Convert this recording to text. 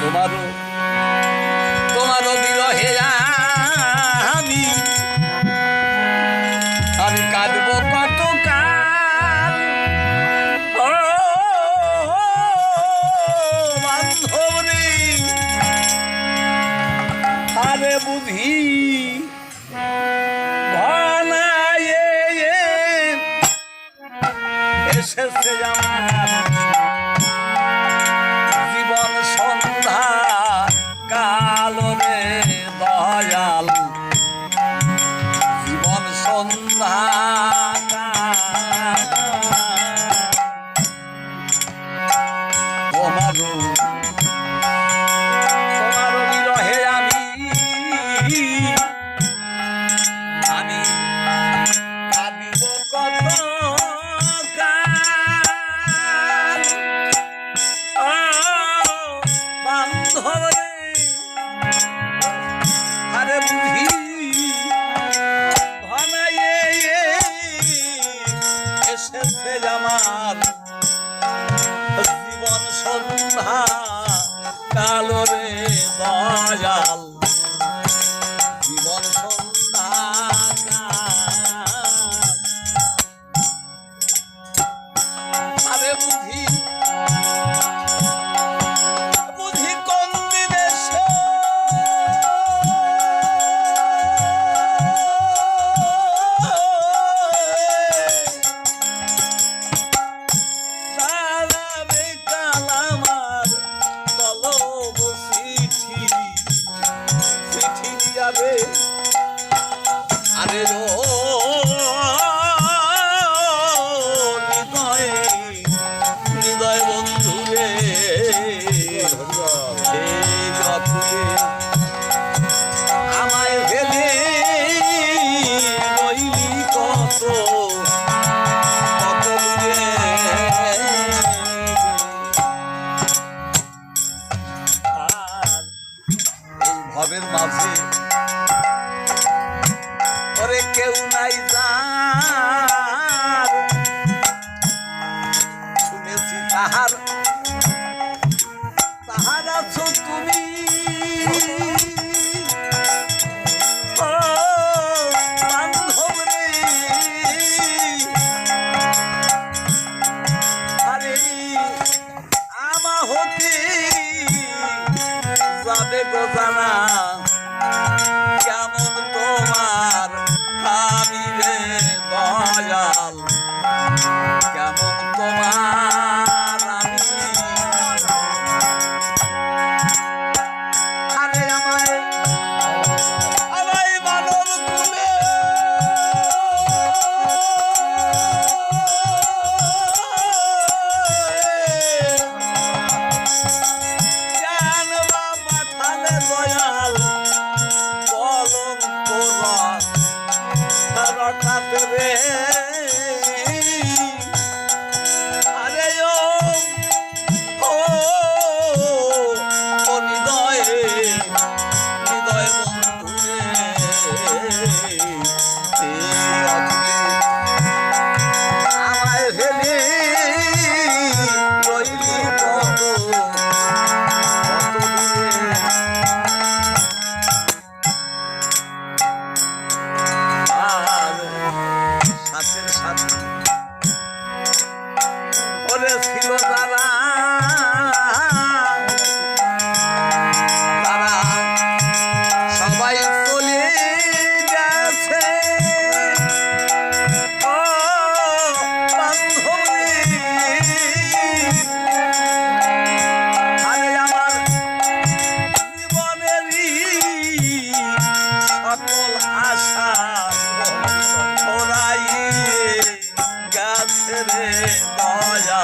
তোমারও তোমারও বিরহে আমি। আমি কাঁদব কত কাল বান্ধব রে আরে বুঝি এসেছে আমার। আলো রে দয়াল। আরে হৃদয় হৃদয় বন্ধু রে আমায় গেলে নইলি কত Bye. রে দয়া